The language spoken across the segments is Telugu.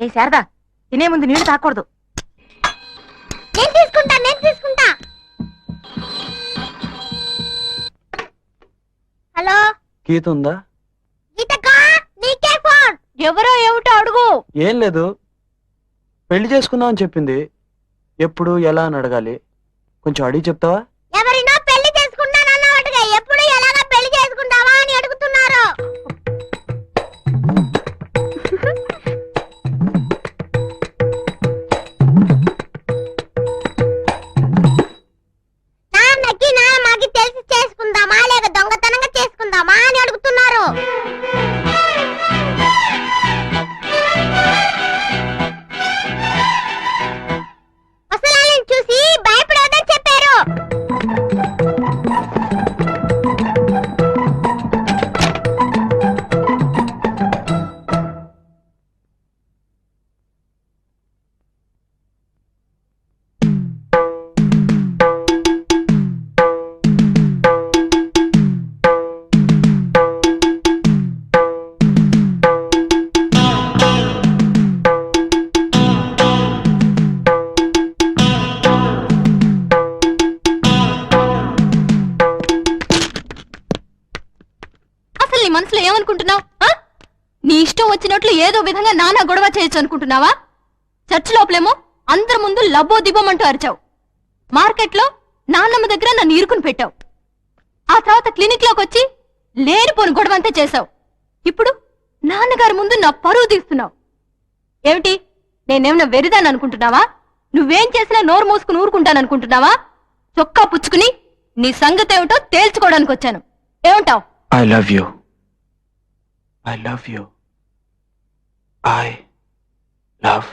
ఏ శారదా తినే ముందు నీళ్ళు తాకూడదు. నేను తీసుకుంటా నేను తీసుకుంటా. హలో? గీత ఉందా? గీతకా నీకే ఫోన్. ఎవరో ఏమిటో అడుగు. ఏం లేదు. పెళ్ళి చేసుకుందాం అని చెప్పింది. ఎప్పుడు ఎలా అని అడగాలి. కొంచెం అడిగి చెప్తావా? నీ మనసులో ఏమనుకుంటున్నావు? నీ ఇష్టం వచ్చినట్లు ఏదో విధంగా నానా గొడవ చేయొచ్చు అనుకుంటున్నావా? చర్చ్ లోపలేమో అందరి ముందు లబ్బో దిబ్బమంటూ అరిచావు. మార్కెట్లో నాన్నమ్మ దగ్గర నన్ను ఇరుకుని పెట్టావు. ఆ తర్వాత క్లినిక్లోకి వచ్చి లేనిపోని గొడవ అంతా చేశావు. ఇప్పుడు నాన్నగారి ముందు నా పరువు తీస్తున్నావు. ఏమిటి? నేనేమన్నా వెరిదాను అనుకుంటున్నావా? నువ్వేం చేసినా నోరు మూసుకుని ఊరుకుంటాననుకుంటున్నావా చొక్కా పుచ్చుకుని నీ సంగతి ఏమిటో తేల్చుకోవడానికి వచ్చాను. ఏమంటావు? I love you I love you I love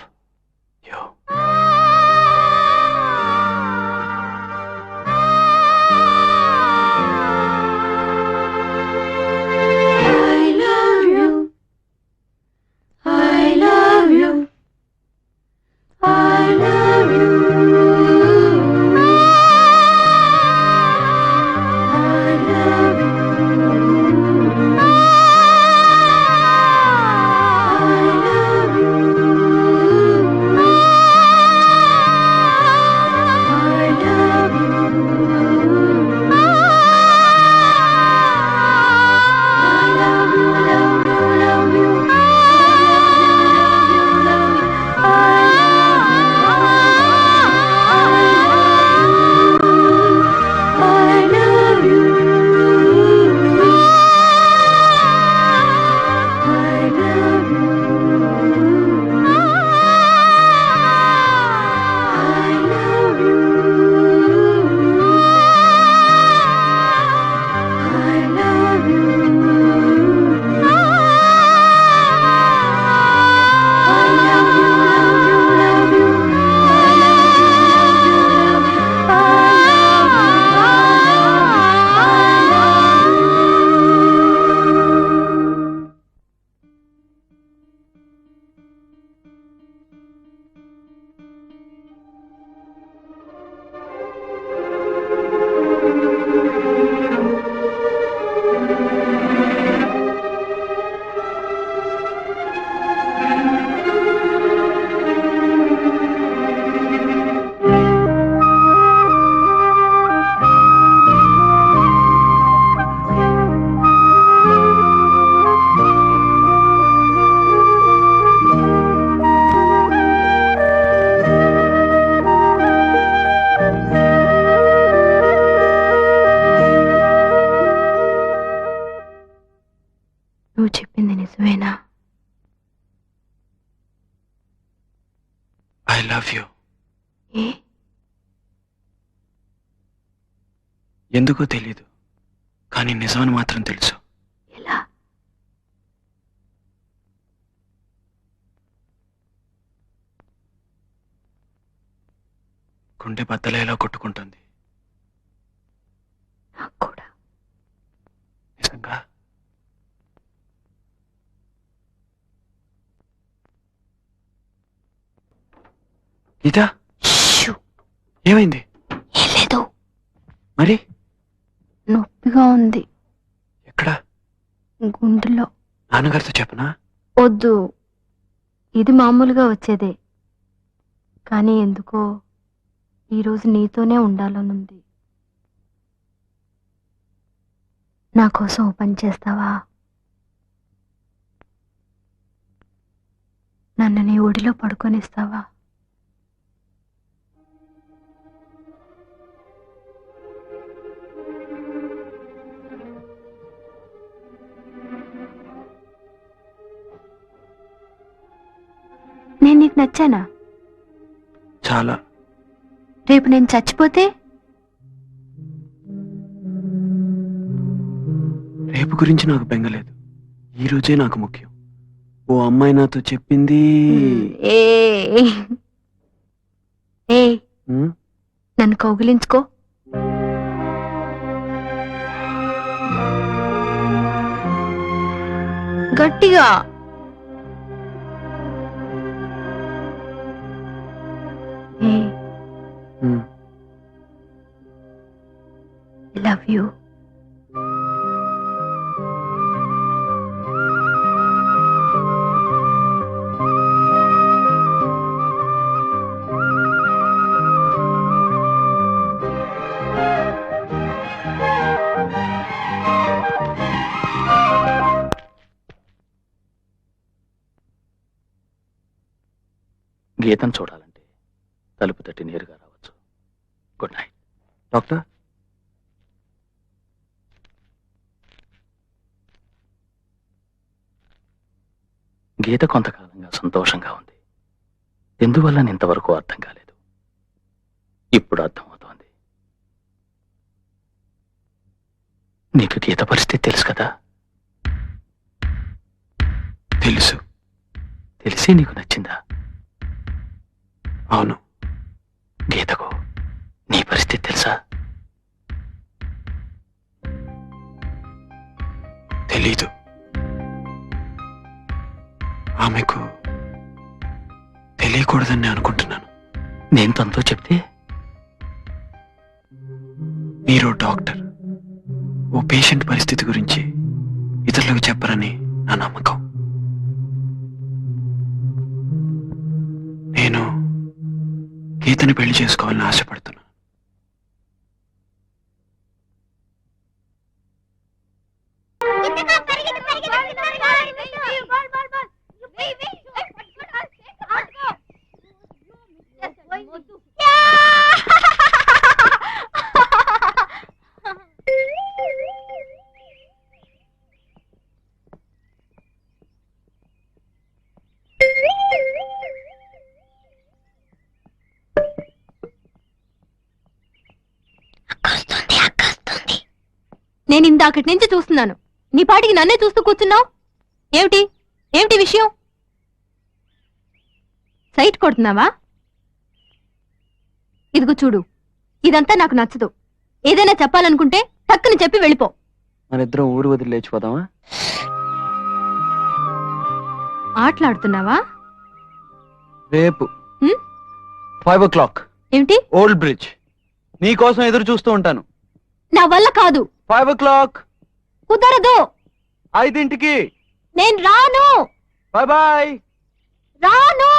love you. ఎందుకో తెలీదు కానీ నిజమని మాత్రం తెలుసు. గుండె బద్దలేలా కొట్టుకుంటుంది. షూ, ఏమైంది? లేదు మరి? నొప్పిగా ఉంది. ఎక్కడ? గుండెలో. నాన్నగారితో చెప్పనా? వద్దు. ఇది మామూలుగా వచ్చేదే. కానీ ఎందుకో ఈరోజు నీతోనే ఉండాలనుంది. నా కోసం ఓ పని చేస్తావా? నన్ను నీ ఒడిలో పడుకొనిస్తావా? నేను నీకు నచ్చానా? చాలా. రేపు నేను చచ్చిపోతే? రేపు గురించి నాకు బెంగలేదు. ఈ రోజే నాకు ముఖ్యం. ఓ అమ్మాయి నాతో చెప్పింది. ఏ. ఏ. ఉమ్, నన్ను కౌగిలించుకో. గట్టిగా. గీతం చూడాలంటే తలుపు తట్టి నేరుగా రావచ్చు. Good night doctor? గీత కొంతకాలంగా సంతోషంగా ఉంది. ఎందువల్ల ఇంతవరకు అర్థం కాలేదు? ఇప్పుడు అర్థమవుతోంది. నీకు గీత పరిస్థితి తెలుసు కదా? తెలుసు. తెలిసి నీకు నచ్చిందా? అవును. గీతకు నీ పరిస్థితి తెలుసా? తెలీదు. ఆమెకు తెలియకూడదని నేను అనుకుంటున్నాను. నేను తనతో చెప్తే? మీరు డాక్టర్ ఓ పేషెంట్ పరిస్థితి గురించి ఇతరులకు చెప్పరని నా నమ్మకం. గీతని పెళ్ళి చేసుకోవాలని ఆశపడుతున్నా. నేను ఇందాకటి నుంచి చూస్తున్నాను. నీ పాటికి నన్నే చూస్తూ కూర్చున్నావు? ఏమిటి? ఏమిటి విషయం? సైట్ కొడుతున్నావా? ఇదిగో చూడు. ఇదంతా నాకు నచ్చదు. ఏదైనా చెప్పాలనుకుంటే టక్కుని చెప్పి వెళ్ళిపో. మన ఇద్దరం ఊరు వదిలి లేచిపోదామా? ఆటలాడుతున్నావా? రేపు. హ్మ్? Five o'clock. ఏమిటి? Old bridge. నీ కోసం ఎదురు చూస్తూ ఉంటాను. నా వల్ల కాదు. ఫైవ్ ఓ క్లాక్ కుదరదు. ఐదింటికి. నేను రాను. బాయ్ బాయ్ రాను.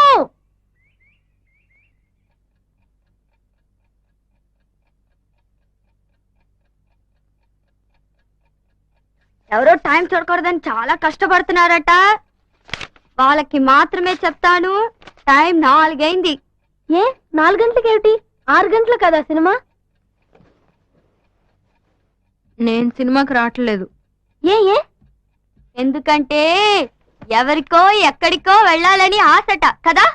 ఎవరో టైం చూడకూడదని చాలా కష్టపడుతున్నారట. వాళ్ళకి మాత్రమే చెప్తాను. టైం నాలుగైంది. ఏ నాలుగు గంటలకి ఏమిటి ఆరు గంటలు కదా సినిమా? నేను సినిమాకి రావట్లేదు. ఏ ఏ? ఎందుకంటే ఎవరికో ఎక్కడికో వెళ్ళాలని ఆశట కదా?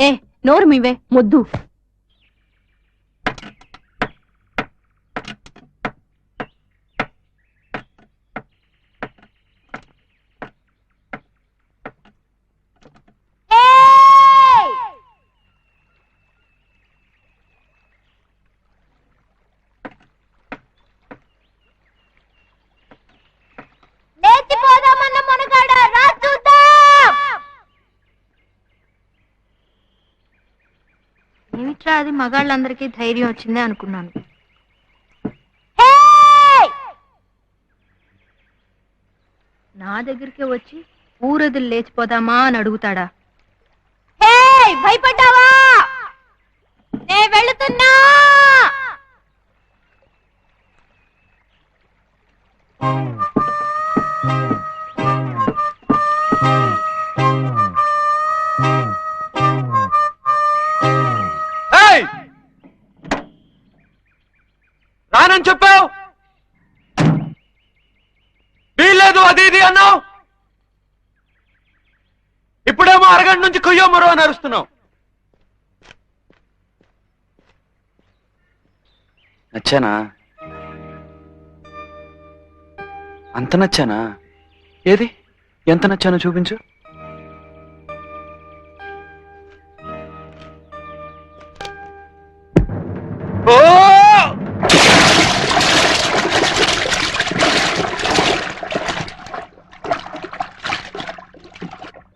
ఏ నోరు మీవే మొద్దు. అది మగాళ్ళందరికీ ధైర్యం వచ్చిందే అనుకున్నాను! నా దగ్గరికి వచ్చి ఊరదులు లేచిపోదామా అని అడుగుతాడా? భయపడ్డావా? నే వెళుతున్నా! ఏయ్! అని చెప్పావు? వీల్లేదు అది ఇది అన్నావు? ఇప్పుడేమో అరగంట నుంచి కొయ్యో మరో అని అరుస్తున్నావు. నచ్చానా? అంత నచ్చానా? ఏది? ఎంత నచ్చానో చూపించు.